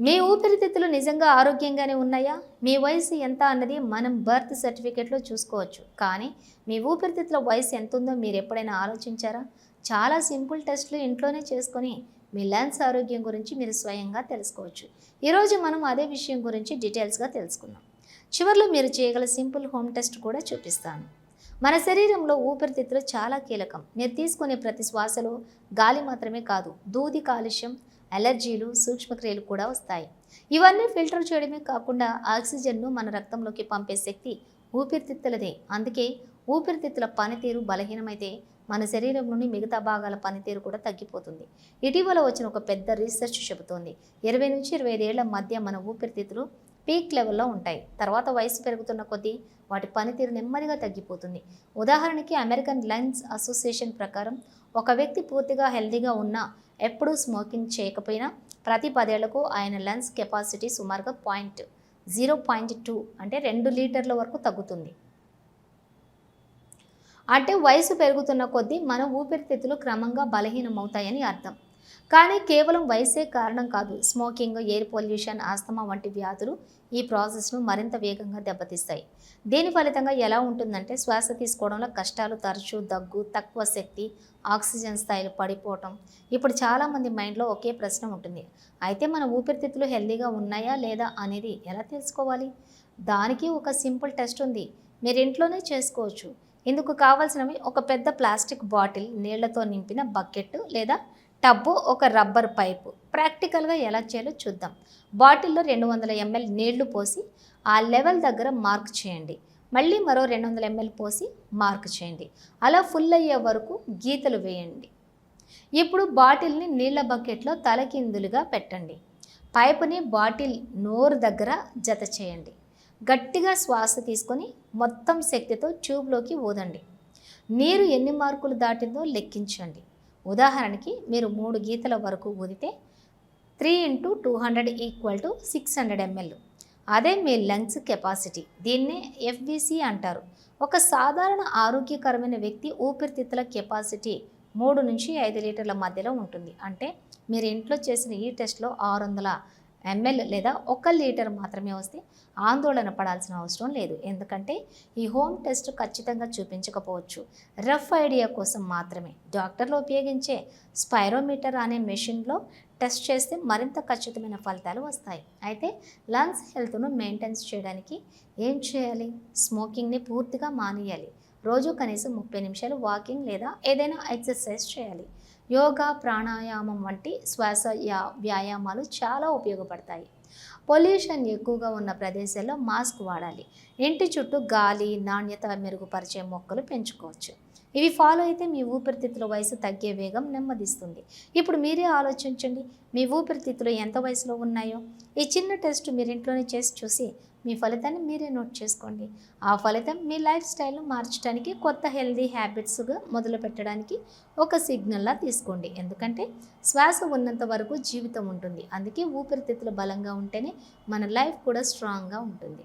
మీ ఊపిరితిత్తులు నిజంగా ఆరోగ్యంగానే ఉన్నాయా? మీ వయసు ఎంత అన్నది మనం బర్త్ సర్టిఫికేట్లో చూసుకోవచ్చు. కానీ మీ ఊపిరితిత్తుల వయసు ఎంత ఉందో మీరు ఎప్పుడైనా ఆలోచించారా? చాలా సింపుల్ టెస్ట్లు ఇంట్లోనే చేసుకొని మీ లంగ్స్ ఆరోగ్యం గురించి మీరు స్వయంగా తెలుసుకోవచ్చు. ఈరోజు మనం అదే విషయం గురించి డీటెయిల్స్గా తెలుసుకుందాం. చివరిలో మీరు చేయగల సింపుల్ హోమ్ టెస్ట్ కూడా చూపిస్తాను. మన శరీరంలో ఊపిరితిత్తులు చాలా కీలకం. మీరు తీసుకునే ప్రతి శ్వాసలో గాలి మాత్రమే కాదు దూది కాలుష్యం అలర్జీలు సూక్ష్మక్రియలు కూడా వస్తాయి. ఇవన్నీ ఫిల్టర్ చేయడమే కాకుండా ఆక్సిజన్ను మన రక్తంలోకి పంపే శక్తి ఊపిరితిత్తులదే. అందుకే ఊపిరితిత్తుల పనితీరు బలహీనమైతే మన శరీరంలోని మిగతా భాగాల పనితీరు కూడా తగ్గిపోతుంది. ఇటీవల వచ్చిన ఒక పెద్ద రీసెర్చ్ చెబుతోంది. ఇరవై నుంచి ఇరవై ఐదేళ్ళ మధ్య మన ఊపిరితిత్తులు పీక్ లెవెల్లో ఉంటాయి. తర్వాత వయసు పెరుగుతున్న కొద్దీ వాటి పనితీరు నెమ్మదిగా తగ్గిపోతుంది. ఉదాహరణకి అమెరికన్ లంగ్స్ అసోసియేషన్ ప్రకారం ఒక వ్యక్తి పూర్తిగా హెల్దీగా ఉన్నా ఎప్పుడూ స్మోకింగ్ చేయకపోయినా ప్రతి పదేళ్ళకు ఆయన లంగ్స్ కెపాసిటీ సుమారుగా పాయింట్ జీరో పాయింట్ టూ అంటే రెండు లీటర్ల వరకు తగ్గుతుంది. అంటే వయసు పెరుగుతున్న కొద్దీ మన ఊపిరితిత్తులు క్రమంగా బలహీనమవుతాయని అర్థం. కానీ కేవలం వయసే కారణం కాదు. స్మోకింగ్ ఎయిర్ పొల్యూషన్ ఆస్తమా వంటి వ్యాధులు ఈ ప్రాసెస్ను మరింత వేగంగా దెబ్బతీస్తాయి. దీని ఫలితంగా ఎలా ఉంటుందంటే శ్వాస తీసుకోవడంలో కష్టాలు తరచూ దగ్గు తక్కువ శక్తి ఆక్సిజన్ స్థాయిలు పడిపోవటం. ఇప్పుడు చాలామంది మైండ్లో ఒకే ప్రశ్న ఉంటుంది. అయితే మన ఊపిరితిత్తులు హెల్దీగా ఉన్నాయా లేదా అనేది ఎలా తెలుసుకోవాలి? దానికి ఒక సింపుల్ టెస్ట్ ఉంది. మీరు ఇంట్లోనే చేసుకోవచ్చు. ఇందుకు కావాల్సినవి ఒక పెద్ద ప్లాస్టిక్ బాటిల్ నీళ్ళతో నింపిన బకెట్ లేదా టబ్బు ఒక రబ్బర్ పైపు. ప్రాక్టికల్గా ఎలా చేయాలో చూద్దాం. బాటిల్లో రెండు వందల ఎంఎల్ నీళ్ళు పోసి ఆ లెవెల్ దగ్గర మార్క్ చేయండి. మళ్ళీ మరో రెండు వందల ఎంఎల్ పోసి మార్క్ చేయండి. అలా ఫుల్ అయ్యే వరకు గీతలు వేయండి. ఇప్పుడు బాటిల్ని నీళ్ళ బకెట్లో తలకిందులుగా పెట్టండి. పైపుని బాటిల్ నోరు దగ్గర జత చేయండి. గట్టిగా శ్వాస తీసుకొని మొత్తం శక్తితో ట్యూబ్లోకి ఊదండి. నీరు ఎన్ని మార్కులు దాటిందో లెక్కించండి. ఉదాహరణకి మీరు మూడు గీతల వరకు ఊదితే three into two hundred equal to six hundred ML. అదే మీ లంగ్స్ కెపాసిటీ. దీన్నే ఎఫ్బిసి అంటారు. ఒక సాధారణ ఆరోగ్యకరమైన వ్యక్తి ఊపిరితిత్తుల కెపాసిటీ మూడు నుంచి ఐదు లీటర్ల మధ్యలో ఉంటుంది. అంటే మీరు ఇంట్లో చేసిన ఈ టెస్ట్లో ఆరు వందల ఎంఎల్ లేదా ఒక లీటర్ మాత్రమే వస్తే ఆందోళన పడాల్సిన అవసరం లేదు. ఎందుకంటే ఈ హోమ్ టెస్ట్ ఖచ్చితంగా చూపించకపోవచ్చు. రఫ్ ఐడియా కోసం మాత్రమే డాక్టర్లు ఉపయోగించే స్పైరోమీటర్ అనే మెషిన్లో టెస్ట్ చేస్తే మరింత ఖచ్చితమైన ఫలితాలు వస్తాయి. అయితే లంగ్స్ హెల్త్ను మెయింటైన్స్ చేయడానికి ఏం చేయాలి? స్మోకింగ్ని పూర్తిగా మానేయాలి. రోజు కనీసం ముప్పై నిమిషాలు వాకింగ్ లేదా ఏదైనా ఎక్సర్సైజ్ చేయాలి. యోగా ప్రాణాయామం వంటి శ్వాస యా- వ్యాయామాలు చాలా ఉపయోగపడతాయి. పొల్యూషన్ ఎక్కువగా ఉన్న ప్రదేశాల్లో మాస్క్ వాడాలి. ఇంటి చుట్టూ గాలి నాణ్యత మెరుగుపరిచే మొక్కలు పెంచుకోవచ్చు. ఇవి ఫాలో అయితే మీ ఊపిరితిత్తుల వయసు తగ్గే వేగం నెమ్మదిస్తుంది. ఇప్పుడు మీరే ఆలోచించండి మీ ఊపిరితిత్తులు ఎంత వయసులో ఉన్నాయో? ఈ చిన్న టెస్ట్ మీరింట్లోనే చేసి చూసి మీ ఫలితాన్ని మీరే నోట్ చేసుకోండి. ఆ ఫలితం మీ లైఫ్ స్టైల్ను మార్చడానికి కొత్త హెల్దీ హ్యాబిట్స్గా మొదలు పెట్టడానికి ఒక సిగ్నల్లా తీసుకోండి. ఎందుకంటే శ్వాస ఉన్నంత వరకు జీవితం ఉంటుంది. అందుకే ఊపిరితిత్తులు బలంగా ఉంటేనే మన లైఫ్ కూడా స్ట్రాంగ్గా ఉంటుంది.